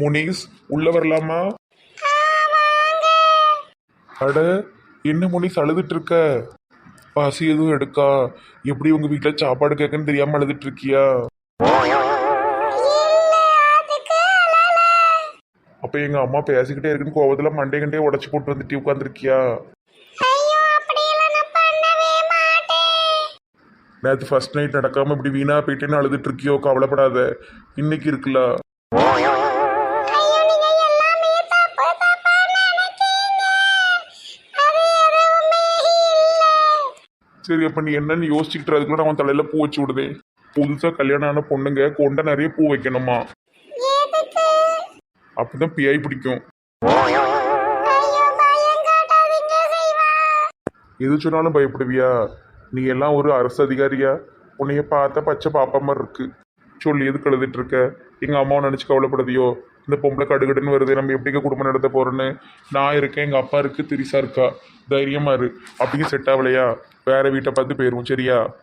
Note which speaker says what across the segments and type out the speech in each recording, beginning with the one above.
Speaker 1: முனிஸ் உள்ள வரலாமா? அட என்ன முனிஸ் அழுதுட்டு இருக்க பசி எதுவும் எடுக்கா? எப்படி உங்க வீட்டுல சாப்பாடு கேட்கன்னு தெரியாம அழுதுட்டு இருக்கியா அப்ப எங்க அம்மா பேசிக்கிட்டே இருக்குன்னு கோவத்துல மண்டே கண்டே உடச்சு போட்டு வந்துட்டு உட்காந்துருக்கியா நேற்று ஃபர்ஸ்ட் நைட் நடக்காம இப்படி வீணா போயிட்டேன்னு அழுதுட்டு இருக்கியோ கவலைப்படாத. இன்னைக்கு இருக்குல்ல சரி அப்ப நீ என்னன்னு யோசிச்சுக்கிட்டு அதுக்குள்ள நான் உன் தலையில பூ வச்சு விடுதே. புதுசா கல்யாணம் ஆன பொண்ணுங்க கொண்ட நிறைய பூ வைக்கணுமா? அப்பதான் பியாய் பிடிக்கும். எது சொன்னாலும் பயப்படுவியா? நீ எல்லாம் ஒரு அரசு அதிகாரியா? உன்னைய பார்த்தா பச்சை பாப்பா மாதிரி இருக்கு. சொல்லி எதுக்கு எழுதிட்டு இருக்க? எங்க அம்மாவை நினைச்சு கவலைப்படுதியோ? இந்த பொம்பளை கடுகடுன்னு வருது நம்ம எப்படிங்க குடும்பம் நடத்த போறோன்னு? நான் இருக்கேன் எங்க அப்பா இருக்கு திரிசா இருக்கா? தைரியமா இரு. அப்படியே செட் ஆகலையா? வேற வீட்டை பார்த்து போயிடுவோம் சரியா?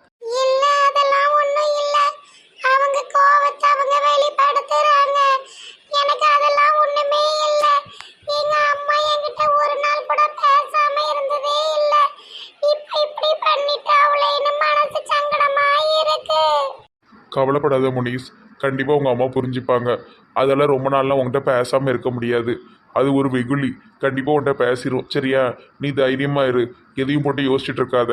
Speaker 1: கவலைப்படாத முனீஸ். கண்டிப்பாக உங்கள் அம்மா புரிஞ்சுப்பாங்க. அதெல்லாம் ரொம்ப நாள்லாம் உங்ககிட்ட பேசாமல் இருக்க முடியாது. அது ஒரு வெகுளி. கண்டிப்பாக உன்கிட்ட பேசிடும் சரியா? நீ தைரியமாக இரு. எதையும் போட்டு யோசிச்சுட்டு இருக்காத.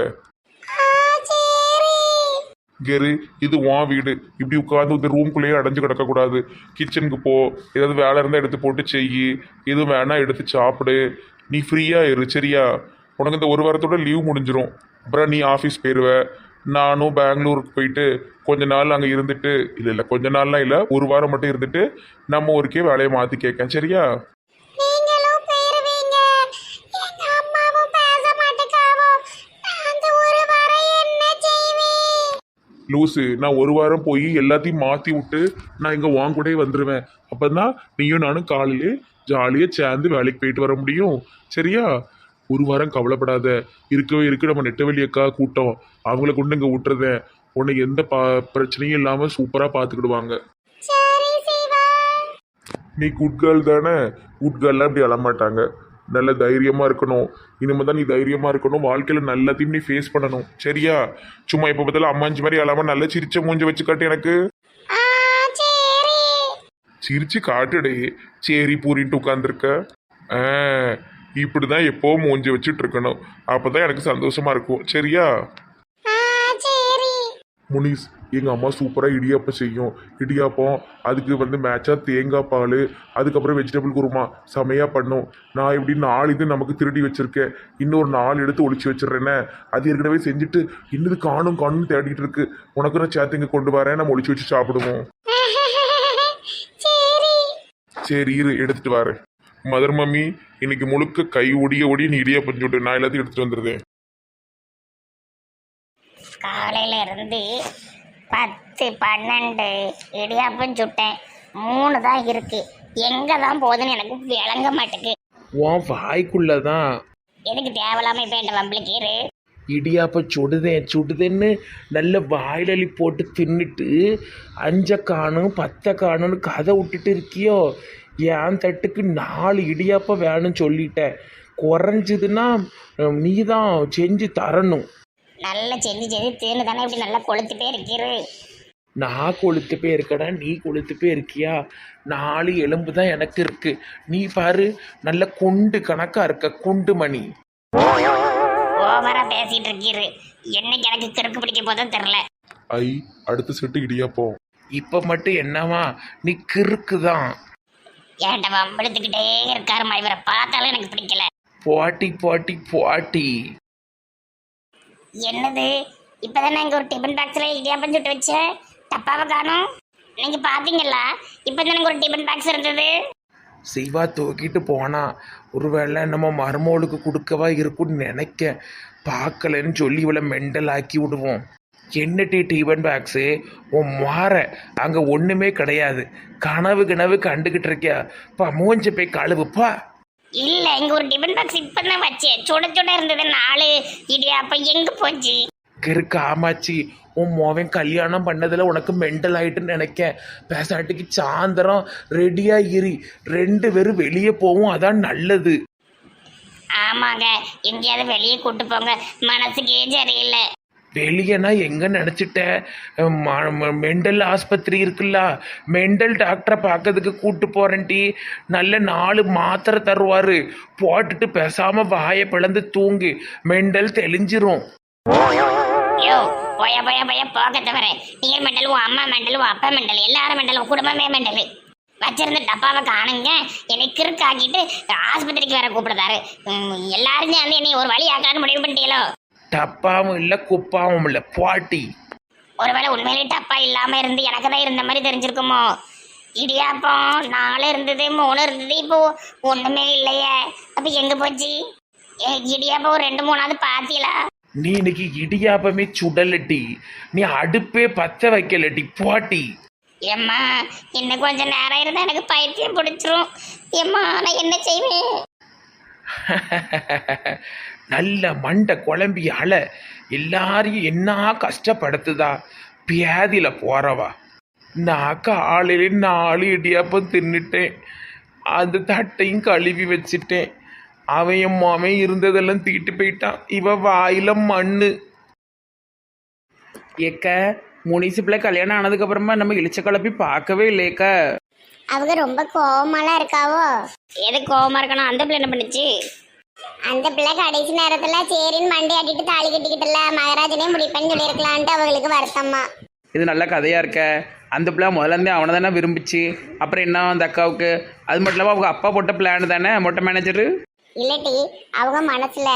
Speaker 1: கெரு இது உன் வீடு. இப்படி உட்காந்து இந்த ரூம்குள்ளேயே அடைஞ்சு கிடக்கக்கூடாது. கிச்சனுக்கு போ. ஏதாவது வேலை இருந்தால் எடுத்து போட்டு செய் எதுவும் வேணால் எடுத்து சாப்பிடு. நீ ஃப்ரீயாக இரு. சரியா? உனக்கு இந்த ஒரு வாரத்தோட லீவ் முடிஞ்சிடும் அப்புறம் நீ ஆஃபீஸ் போயிடுவ நானும் பெங்களூருக்கு போயிட்டு கொஞ்ச நாள் அங்கே இருந்துட்டு இல்லை இல்லை கொஞ்ச நாள்லாம் இல்லை ஒரு வாரம் மட்டும் இருந்துட்டு நம்ம ஊருக்கே வேலையை மாற்றி கேட்கேன் சரியா?
Speaker 2: நான் ஒரு
Speaker 1: லூசு நான் ஒரு வாரம் போய் எல்லாத்தையும் மாற்றி விட்டு நான் இங்கே வாங்க கூடயே வந்துடுவேன் அப்போ தான் நீயும் நானும் காலையிலே ஜாலியாக சேர்ந்து வேலைக்கு போயிட்டு வர முடியும் சரியா? ஒரு வாரம் கவலைப்படாத. இருக்கவே இருக்கு நம்ம நெட்டவெளி அக்கா கூட்டம். அவங்கள கொண்டு இங்கே விட்டுறதேன் உன்னை எந்த பா பிரச்சனையும் இல்லாமல் சூப்பராக பார்த்துக்கிடுவாங்க நீ குட் கேர்ள் தானே? குட் கேர்லாம் இப்படி அழமாட்டாங்க. நல்ல தைரியமாக இருக்கணும். இனிமேல் தான் நீ தைரியமாக இருக்கணும். வாழ்க்கையில் நல்லதையும் நீ ஃபேஸ் பண்ணணும். சரியா? சும்மா இப்போ பார்த்தாலும் அம்மாஞ்சி மாதிரி அழாமல் நல்ல சிரிச்ச மூஞ்சி வச்சு காட்டு எனக்கு. சிரிச்சு காட்டுடே. சரி பூரின்ட்டு உட்காந்துருக்க ஆ இப்படி தான் எப்போவும் மூஞ்சி வச்சுட்டு இருக்கணும் அப்போ தான் எனக்கு சந்தோஷமா இருக்கும். சரியா? முனிஸ் எங்கள் அம்மா சூப்பராக இடியாப்பம் செய்யும். இடியாப்பம் அதுக்கு வந்து மேட்சாக தேங்காய் பால் அதுக்கப்புறம் வெஜிடபிள் குருமா. செமையாக பண்ணும். நான் இப்படி நாலு இது நமக்கு திருடி வச்சிருக்கேன். இன்னொரு நாலு எடுத்து ஒளிச்சு வச்சிடுறேனே. அது ஏற்கனவே செஞ்சுட்டு இன்னது காணும் காணும்னு தேடிட்டு இருக்கு. உனக்கு நான் சேர்த்து இங்கே கொண்டு வரேன். நம்ம ஒளிச்சு வச்சு சாப்பிடுவோம்.
Speaker 2: சரி.
Speaker 1: சரி இரு எடுத்துட்டு வரேன். மதர் மம்மி இன்னைக்கு முழுக்க கை ஒடிய ஒடிய நீ இடியாப்பம் சுட்டு நான் எல்லாத்தையும் எடுத்துட்டு வந்துருதேன்.
Speaker 2: காலையில இருந்து பத்து பன்னெண்டு இடியாப்பம் சுட்டேன் மூணு தான் இருக்கு. எங்க தான் போகுதுன்னு எனக்கு விளங்க மாட்டேங்குது
Speaker 3: உன் வாய்க்குள்ளதான்
Speaker 2: எதுக்கு தேவையில்லாம இப்ப என் வம்பளுக்கீரு
Speaker 3: இடியாப்ப சுடுதேன் சுடுதேன்னு நல்ல வாயிலி போட்டு தின்னுட்டு அஞ்ச காணும் பத்தை காணும்னு கதை விட்டுட்டு இருக்கியோ? என் தட்டுக்கு நாலு இடியாப்பம் வேணும்னு சொல்லிட்டேன். குறைஞ்சதுன்னா நீ தான் செஞ்சு தரணும்.
Speaker 2: நல்லா செஞ்சு செஞ்சு தேனு தானே இப்படி நல்லா கொளுத்துட்டே இருக்கீரு
Speaker 3: நான் கொளுத்து போய் இருக்கடா நீ கொளுத்து போய் இருக்கியா? நாலு எலும்பு தான் எனக்கு இருக்கு. நீ பாரு நல்ல குண்டு கணக்கா இருக்க குண்டு மணி.
Speaker 2: ஓவரா பேசிட்டு இருக்கீரு என்னைக்கு எனக்கு கிறுக்கு பிடிக்க போதும் தெரியல.
Speaker 1: ஐ அடுத்த செட்டு இடியாப்பம்.
Speaker 3: இப்ப மட்டும் என்னவா? நீ கிறுக்கு தான்.
Speaker 2: ஏன்ட்ட வம்பெடுத்துக்கிட்டே இருக்காருமா இவரை பார்த்தாலும் எனக்கு பிடிக்கல.
Speaker 3: போட்டி போட்டி போட்டி.
Speaker 2: என்னது? இப்பதானே இங்க ஒரு டிஃபன் பாக்ஸ்ல இடியாப்பம் சுட்டு வச்சேன் டப்பாவை காணும். நீங்க பாத்தீங்களா இப்பதானே இங்க ஒரு டிஃபன் பாக்ஸ் இருந்தது.
Speaker 3: சிவா தூக்கிட்டு போனா ஒருவேளை நம்ம மருமோளுக்கு கொடுக்கவா இருக்கும்னு நினைக்க. பார்க்கலன்னு சொல்லி இவளை மெண்டல் ஆக்கி விடுவோம். என்ன டி டிவன் பேக்ஸு உன் மாற அங்கே ஒன்றுமே கிடையாது. கனவு கனவு கண்டுக்கிட்டு இருக்கியா? பா மூஞ்ச போய் கழுவுப்பா
Speaker 2: இல்ல இங்க ஒரு டிஃபன் பாக்ஸ் இப்பதான் வச்சேன் சுட சுட இருந்தது. நாலு இடியாப்பம் எங்க போச்சு?
Speaker 3: இரு காமாச்சி உன் மோவன் கல்யாணம் பண்ணதில் உனக்கு மெண்டல் ஆயிட்டுன்னு நினைக்க பேசாட்டிக்கு சாயந்தரம் ரெடியா இரு. ரெண்டு பேரும் வெளியே போவோம் அதான் நல்லது.
Speaker 2: ஆமாங்க. எங்கேயாவது வெளியே கூட்டு போங்க. மனசுக்கே சரியில்லை.
Speaker 3: வெளியேனா எங்க நினச்சிட்டேன் மெண்டல் ஆஸ்பத்திரி இருக்குல்ல. மெண்டல் டாக்டரை பார்க்கறதுக்கு கூட்டு போறேன்டி. நல்ல நாலு மாத்திரை தருவாரு. போட்டுட்டு பேசாம வாயை பிளந்து தூங்கு. மெண்டல் தெளிஞ்சிரும்.
Speaker 2: யோ போயா போயா போக தவிர. நீங்க மெண்டல் அம்மா மெண்டல் அப்பா மெண்டல் எல்லாரும் மெண்டலும் குடும்பமே மெண்டல் வச்சிருந்த டப்பாவை காணுங்க. என்னை கிறுக்காக்கிட்டு ஆஸ்பத்திரிக்கு வேற கூப்பிடுறாரு. எல்லாருமே எல்லாரும் சேர்ந்து என்னை ஒரு வழி ஆக்கலான்னு முடிவு பண்ணிட்டீங்களோ?
Speaker 3: டப்பாவும் இல்லை குப்பாவும் இல்லை பாட்டி.
Speaker 2: ஒருவேளை உண்மையிலே டப்பா இல்லாம இருந்து எனக்கு தான் இருந்த மாதிரி தெரிஞ்சிருக்குமோ? இடியாப்பம் நாலு இருந்தது மூணு இருந்தது இப்போ ஒண்ணுமே இல்லையே. அப்ப எங்க போச்சு? ஏ, இடியாப்பம் ஒரு ரெண்டு மூணாவது பாத்தீங்களா
Speaker 3: நீ இன்னைக்கு இடியாப்பமே சுடலட்டி நீ அடுப்பே பத்த வைக்கலட்டி பாட்டி.
Speaker 2: ஏம்மா இன்னும் கொஞ்ச நேரம் இருந்தா எனக்கு பைத்தியம் பிடிச்சிரும். ஏம்மா நான் என்ன செய்வேன்?
Speaker 3: நல்ல மண்டை குழம்பி அலை எல்லாரையும் என்ன கஷ்டப்படுத்துதா? பியாதியில போறவா. நான் காலையில நாலு இடியாப்பம் தின்னுட்டேன். அந்த தட்டையும் கழுவி வச்சிட்டேன். அவன் என் மாமன் இருந்ததெல்லாம் தீட்டு போயிட்டான். இவ வாயில மண்ணு. ஏக்க முனிசிபல கல்யாணம் ஆனதுக்கு அப்புறமா நம்ம இளிச்ச கலப்பி பார்க்கவே இல்லையக்கா.
Speaker 2: அவங்க ரொம்ப கோவமாலாம் இருக்காவோ? எது கோவமா இருக்கணும்? அந்த பிள்ளை என்ன பண்ணுச்சு? அந்த பிள்ளை கடைசி நேரத்துல சரின்னு மண்டை ஆட்டிட்டு தாலி கட்டிக்கிட்டுல மகாராஜனே முடிப்பேன்னு சொல்லியிருக்கலான்ட்டு அவங்களுக்கு வருத்தம்மா
Speaker 4: இது நல்ல கதையாக இருக்க. அந்த பிள்ளை முதல்ல இருந்தே அவனை தானே விரும்பிச்சு. அப்புறம் என்ன அந்த அக்காவுக்கு? அது மட்டும் இல்லாமல் அவங்க அப்பா போட்ட பிளான் தானே? மொட்டை மேனேஜரு
Speaker 2: இல்லட்டி அவங்க மனசுல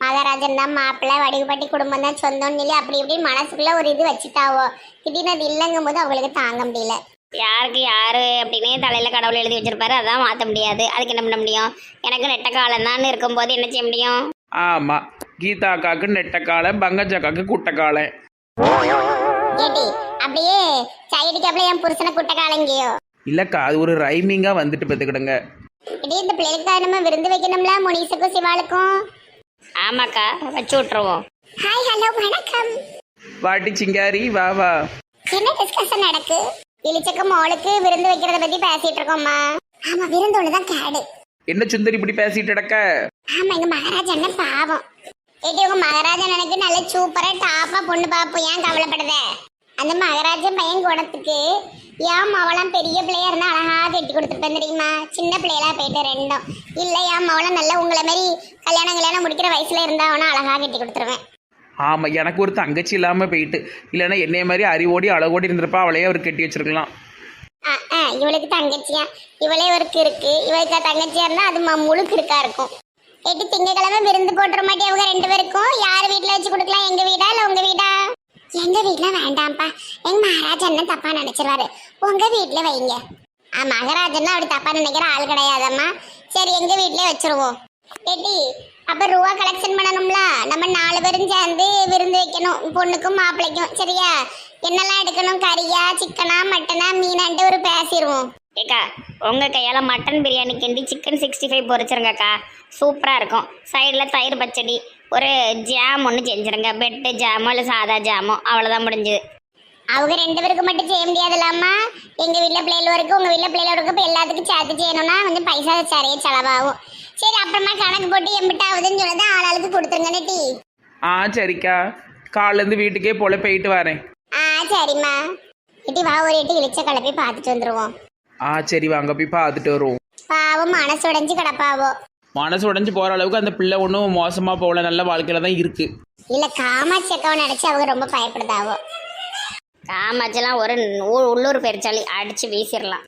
Speaker 2: மகாராஜன் தான் மாப்பிள்ளை வடிவுப்பட்டி குடும்பம் தான் சொந்தம்னு சொல்லி அப்படி இப்படி மனசுக்குள்ள ஒரு இது வச்சுட்டாவோ? திடீர்னு அது இல்லைங்கும் போது அவங்களுக்கு தாங்க முடியல. யாருக்கு யாரு அப்படின்னே தலையில கடவுள் எழுதி வச்சிருப்பாரு. அதான் மாத்த முடியாது. அதுக்கு என்ன பண்ண முடியும்? எனக்கு நெட்ட காலம் தான் இருக்கும்போது என்ன செய்ய முடியும்?
Speaker 4: ஆமாம் கீதா அக்காவுக்கு நெட்டக்காலன் பங்கஜ அக்காவுக்கு குட்டைக்காலன்
Speaker 2: ஏட்டி அப்படியே சைடுக்கு அப்படியே என் புருஷனை குட்ட காலங்கியோ
Speaker 4: இல்லைக்கா அது ஒரு ரைமிங்காக வந்துட்டு பார்த்துக்கிடுங்க
Speaker 2: இடி இந்த பிள்ளைகளுக்கு நம்ம விருந்து வைக்கணும்ல? முனிசுக்கும் சிவாளுக்கும்? ஆமாக்கா வச்சு விட்டுருவோம். ஹாய் ஹலோ வணக்கம்.
Speaker 4: வாட்டி சிங்காரி வா வா.
Speaker 2: என்ன டிஸ்கஷன் நடக்கு? இளிச்சக்கு மோளுக்கு விருந்து வைக்கிறத பத்தி பேசிட்டு இருக்கோம்மா. ஆமா விருந்தோடு தான் கேடு.
Speaker 4: என்ன சுந்தரி இப்படி பேசிட்டு கிடக்க
Speaker 2: ஆமா எங்க மகாராஜா என்ன பாவம். ஏட்டி உங்க மகாராஜா எனக்கு நல்ல சூப்பரா டாப்பா பொண்ணு பாப்போம். ஏன் கவலைப்படுத? அந்த மகாராஜா பையன் குணத்துக்கு ஏன் மவளாம் பெரிய பிள்ளையா இருந்தா அழகா கட்டி கொடுத்துருப்பேன் தெரியுமா? சின்ன பிள்ளைகளா போயிட்டு ரெண்டும். இல்ல ஏன் மவளாம் நல்லா உங்களை மாதிரி கல்யாணம் கல்யாணம் முடிக்கிற வயசுல இருந்தா அவனை அழகா கட்டி கொடுத்துருவேன்.
Speaker 4: ஆமாம் எனக்கு ஒரு தங்கச்சி இல்லாமல் போயிட்டு. இல்லைன்னா என்னைய மாதிரி அறிவோடி அழகோடி இருந்திருப்பா அவளையே அவர் கட்டி வச்சிருக்கலாம்.
Speaker 2: ஆ, ஆ, இவளுக்கு தங்கச்சியா? இவளே ஒரு கிறுக்கு இவளுக்கு தங்கச்சியா இருந்தா அது ம- முழு கிறுக்கா இருக்கும். எட்டு திங்கக்கிழமை விருந்து போட்டுற மாட்டே அவங்க ரெண்டு பேருக்கும் யார் வீட்டில் வச்சு கொடுக்கலாம்? எங்க வீடா இல்ல உங்க வீடா? எங்க வீட்டில் வேண்டாம்ப்பா. எங்க மகாராஜா என்ன தப்பா நினைச்சிருவாரு? உங்க வீட்டில் வைங்க. ஆ மகாராஜன்னா அப்படி தப்பா நினைக்கிற ஆள் கிடையாதம்மா. சரி எங்க வீட்லயே வச்சிருவோம். ஏட்டி அப்ப ரூபா கலெக்ஷன் பண்ணணும்ல? நம்ம நாலு பேரும் சேர்ந்து விருந்து வைக்கணும். பொண்ணுக்கும் மாப்பிள்ளைக்கும் சரியா? என்னெல்லாம் எடுக்கணும்? கறியா சிக்கனா மட்டனா மீனான்ட்டு ஒரு பேசிடுவோம் ஏக்கா உங்க கையால மட்டன் பிரியாணி கிண்டி சிக்கன் சிக்ஸ்டி ஃபைவ் பொரிச்சிருங்கக்கா சூப்பரா இருக்கும். சைடில் தயிர் பச்சடி ஒரு ஜாம் ஒன்று செஞ்சிருங்க. பெட்டு ஜாமோ இல்லை சாதா ஜாமோ அவ்வளோதான் முடிஞ்சுது. அவங்க ரெண்டு பேருக்கு மட்டும் செய்ய முடியாதுல்லாமா எங்க வீட்ல பிள்ளைகள் வரைக்கும் உங்க வீட்ல பிள்ளைகள் வரைக்கும் இப்போ எல்லாத்துக்கும் சேர்த்து செய்யணும்னா வந்து பைசா சரியா செலவாகும். சரி அப்புறமா கணக்கு போட்டு எம்பிட்டாவதுன்னு சொல்லி ஆளாளுக்கு கொடுத்துருங்கன்னு டீ.
Speaker 4: ஆ சரிக்கா. காலேருந்து வீட்டுக்கே போல போயிட்டு வரேன்.
Speaker 2: ஆ சரிம்மா. இட்டி வா ஒரு இட்டு இழிச்ச கலப்பி பார்த்துட்டு வந்துருவோம்.
Speaker 4: ஆ சரி வாங்க போய் பார்த்துட்டு வருவோம்.
Speaker 2: பாவம் மனசு உடைஞ்சு கிடப்பாவோ.
Speaker 4: மனசு உடஞ்சி போகிற அளவுக்கு அந்த பிள்ளை ஒன்றும் மோசமாக போகல நல்ல வாழ்க்கையில் தான் இருக்குது
Speaker 2: இல்ல காமாட்சி அக்காவை நினைச்சு அவங்க ரொம்ப பயப்படுதாவோ. காமாட்சிலாம் ஒரு ஊ- உள்ளூர் பெருச்சாளி அடிச்சு வீசிடலாம்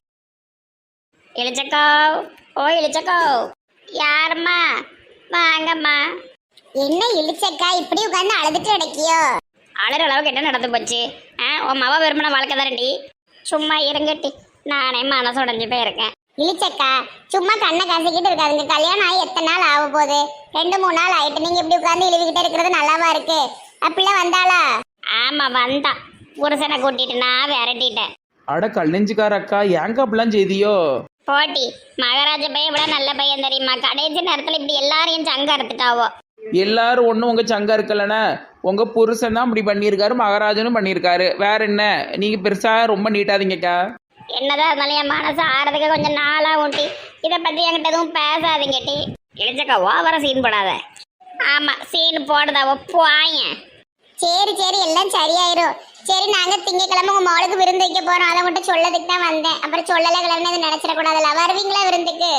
Speaker 2: இளிச்சக்கோ ஓ இளிச்சக்கோ. யாரும்மா? வாங்கம்மா. என்ன இளிச்சக்கா இப்படி உட்காந்து அழுதுட்டு கிடைக்கியோ அழுற அளவுக்கு என்ன நடந்து போச்சு? ஆ உன் மவ விரும்பின வாழ்க்கை தானடி சும்மா இருங்கட்டி நானே மனசு உடஞ்சு போயிருக்கேன். இளிச்சக்கா சும்மா கண்ணை கசக்கிட்டு இருக்காதுங்க. கல்யாணம் ஆகி எத்தனை நாள் ஆக போகுது? ரெண்டு மூணு நாள் ஆயிட்டு நீங்க இப்படி உட்காந்து இழுவிக்கிட்டே இருக்கிறது நல்லாவா இருக்கு? அப்படிலாம் வந்தாளா? ஆமா வந்தா புருஷனை கூட்டிட்டு நான் விரட்டிட்டேன்.
Speaker 4: அட கல்லெஞ்சுக்கார அக்கா ஏங்க அப்படிலாம் செய்தியோ?
Speaker 2: போட்டி. மகாராஜ பையன் விட நல்ல பையன் தெரியுமா? கடைசி நேரத்துல இப்படி எல்லாரையும் சங்க அறுத்துட்டாவோ?
Speaker 4: எல்லாரும் ஒன்றும் உங்கள் சங்கா இருக்கலண்ணே உங்கள் புருஷன் தான் இப்படி பண்ணியிருக்காரு மகாராஜனும் பண்ணியிருக்காரு. வேற என்ன? நீங்கள் பெருசாக ரொம்ப நீட்டாதீங்கக்கா
Speaker 2: என்னதான் இருந்தாலும் என் மனசு ஆறதுக்கு கொஞ்சம் நாளா ஊட்டி. இதை பத்தி என்கிட்ட எதுவும் பேசாதீங்க டி. இழிச்சக்கா ஓவர சீன் போடாத. ஆமா சீன் போடுதா ஒப்புவாயன் சரி சரி எல்லாம் சரியாயிரும். சரி நாங்க திங்கக்கிழமை உங்க மகளுக்கு விருந்து வைக்க போறோம். அதை மட்டும் சொல்லதுக்கு தான் வந்தேன். அப்புறம் சொல்லல கிளம்பி நினைச்சிடக்கூடாதுல்ல வருவீங்களா விருந்துக்கு?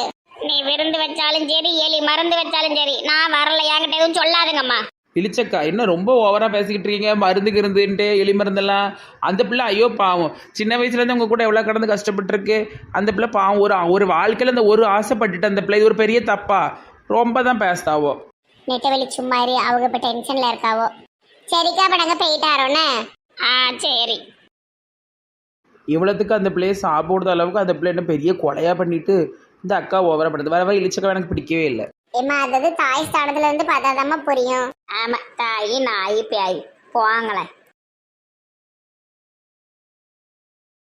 Speaker 2: நீ விருந்து வச்சாலும் சரி எலி மருந்து வச்சாலும் சரி. நான் வரல என்கிட்ட எதுவும் சொல்லாதுங்கம்மா.
Speaker 4: இழிச்சக்கா என்ன ரொம்ப ஓவராக பேசிக்கிட்டு இருக்கீங்க? மருந்து கிருந்துன்ட்டு எலி மருந்தெல்லாம். அந்த பிள்ளை ஐயோ பாவம். சின்ன வயசுலேருந்து உங்கள் கூட எவ்வளோ கடந்து கஷ்டப்பட்டுருக்கு? அந்த பிள்ளை பாவம் ஒரு ஒரு வாழ்க்கையில் அந்த ஒரு ஆசைப்பட்டுட்டு அந்த பிள்ளை இது ஒரு பெரிய தப்பா? ரொம்ப தான் பேசுதாவோ
Speaker 2: நெட்டவெளி சும்மா இரு அவங்க இப்ப டென்ஷன்ல இருக்காவோ? சரிக்கா அப்ப நாங்க போயிட்டாரோன்னு ஆ சரி.
Speaker 4: இவ்வளோத்துக்கு அந்த பிள்ளையை சாப்பிடுற அளவுக்கு அந்த பிள்ளை என்ன பெரிய கொலையாக பண்ணிட்டு இந்த அக்கா ஓவரா பண்ணுது வர வர இழிச்சக்கா எனக்கு பிடிக்கவே இல்லை.
Speaker 2: ஏமா அதாவது தாய் ஸ்தானத்துல இருந்து பார்த்தாதாம்மா புரியும். ஆமா தாய் நாய் பேய். போங்களேன்.